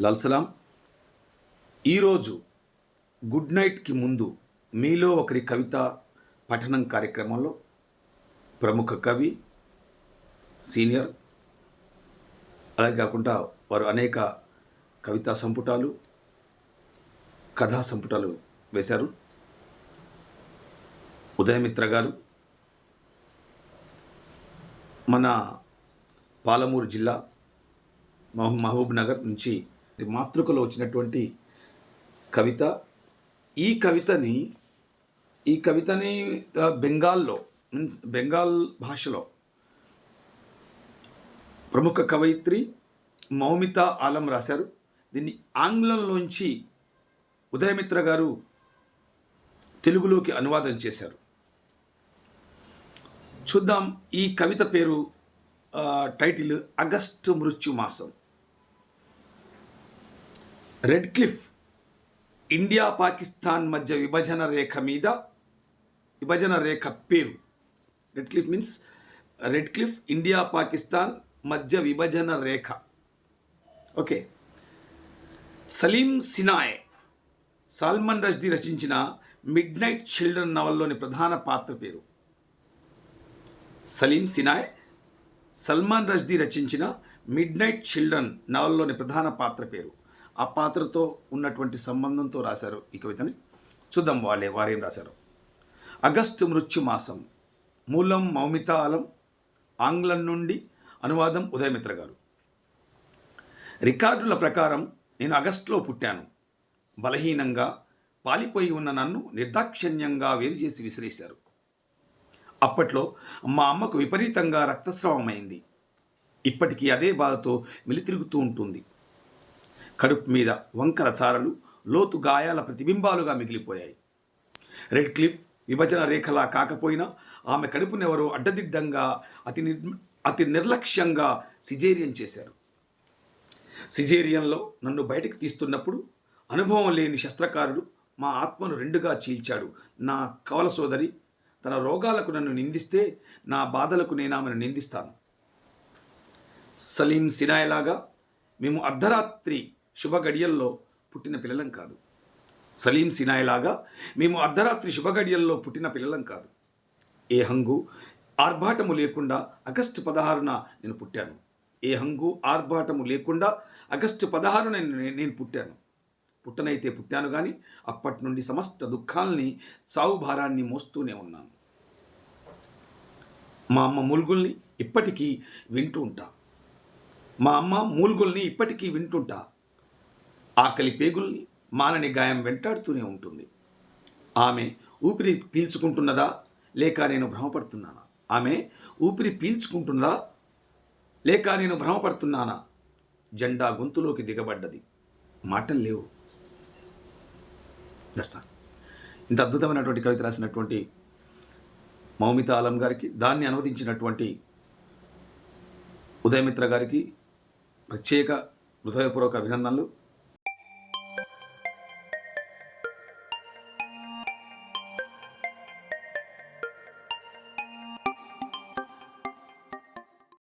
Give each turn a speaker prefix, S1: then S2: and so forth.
S1: లల్సలాం ఈరోజు గుడ్ నైట్కి ముందు మీలో ఒకరి కవిత పఠనం కార్యక్రమంలో ప్రముఖ కవి సీనియర్ అలాగే కాకుండా వారు అనేక కవితా సంపుటాలు కథా సంపుటాలు వేశారు. ఉదయమిత్ర గారు మన పాలమూరు జిల్లా మహ- మహబూబ్ నగర్ నుంచి మాతృకలో వచ్చినటువంటి కవిత. ఈ కవితని ఈ కవితని బెంగాల్లో మీన్స్ బెంగాల్ భాషలో ప్రముఖ కవయిత్రి మౌమిత ఆలం రాశారు. దీన్ని ఆంగ్లంలోంచి ఉదయమిత్ర గారు తెలుగులోకి అనువాదం చేశారు. చూద్దాం ఈ కవిత పేరు టైటిల్ అగస్టు మృత్యు మాసం రెడ్ క్లిఫ్ ఇండియా పాకిస్తాన్ మధ్య విభజన రేఖ మీద విభజన రేఖ పేరు. Radcliffe means Radcliffe India Pakistan మధ్య విభజన రేఖ. ఓకే. సలీం సినాయ్ సాల్మన్ రష్దీ రచించిన మిడ్ నైట్ చిల్డ్రన్ నవల్లోని ప్రధాన పాత్ర పేరు. సలీం సినాయ్ సల్మాన్ రష్దీ రచించిన మిడ్ నైట్ చిల్డ్రన్ నవల్లోని ప్రధాన పాత్ర పేరు. ఆ పాత్రతో ఉన్నటువంటి సంబంధంతో రాశారు ఈ కవితని. చూద్దాం వాళ్ళే వారేం రాశారు. ఆగస్టు మృత్యు మాసం మూలం మౌమితాలం ఆంగ్లం నుండి అనువాదం ఉదయమిత్ర గారు. రికార్డుల ప్రకారం నేను ఆగస్టులో పుట్టాను. బలహీనంగా పాలిపోయి ఉన్న నన్ను నిర్దాక్షిణ్యంగా వేరు చేసి విసిరేశారు. అప్పట్లో మా అమ్మకు విపరీతంగా రక్తస్రావమైంది. ఇప్పటికీ అదే బాధతో మిలితిరుగుతూ ఉంటుంది. కడుపు మీద వంకర చారలు లోతు గాయాల ప్రతిబింబాలుగా మిగిలిపోయాయి. రెడ్ క్లిఫ్ విభజన రేఖలా కాకపోయినా ఆమె కడుపునెవరో అడ్డదిడ్డంగా అతి నిర్ అతి నిర్లక్ష్యంగా సిజేరియన్ చేశారు. సిజేరియన్లో నన్ను బయటకు తీస్తున్నప్పుడు అనుభవం లేని శస్త్రకారుడు మా ఆత్మను రెండుగా చీల్చాడు. నా కవల సోదరి తన రోగాలకు నన్ను నిందిస్తే నా బాధలకు నేను ఆమెను నిందిస్తాను. సలీం సినాయలాగా మేము అర్ధరాత్రి శుభ గడియల్లో పుట్టిన పిల్లలం కాదు. సలీం సినాయలాగా మేము అర్ధరాత్రి శుభగడియల్లో పుట్టిన పిల్లలం కాదు. ఏ హంగు ఆర్భాటము లేకుండా ఆగస్టు పదహారున నేను పుట్టాను. ఏ హంగు ఆర్భాటము లేకుండా ఆగస్టు పదహారున నేను నేను పుట్టాను. పుట్టనైతే పుట్టాను కానీ అప్పటి నుండి సమస్త దుఃఖాల్ని సావు భారాన్ని మోస్తూనే ఉన్నాను. మా అమ్మ మూల్గుల్ని ఇప్పటికీ వింటూ ఉంటా. మా అమ్మ మూల్గుల్ని ఇప్పటికీ వింటుంటా ఆకలి పేగుల్ని మానని గాయం వెంటాడుతూనే ఉంటుంది. ఆమె ఊపిరి పీల్చుకుంటున్నదా? లేక నేను భ్రమపడుతున్నానా? ఆమె ఊపిరి పీల్చుకుంటున్నదా? లేక నేను భ్రమపడుతున్నానా? జెండా గొంతులోకి దిగబడ్డది. మాటలు లేవు. దశ ఇంత అద్భుతమైనటువంటి కవిత రాసినటువంటి మౌమిత ఆలం గారికి దాన్ని అనువదించినటువంటి ఉదయమిత్ర గారికి ప్రత్యేక హృదయపూర్వక అభినందనలు.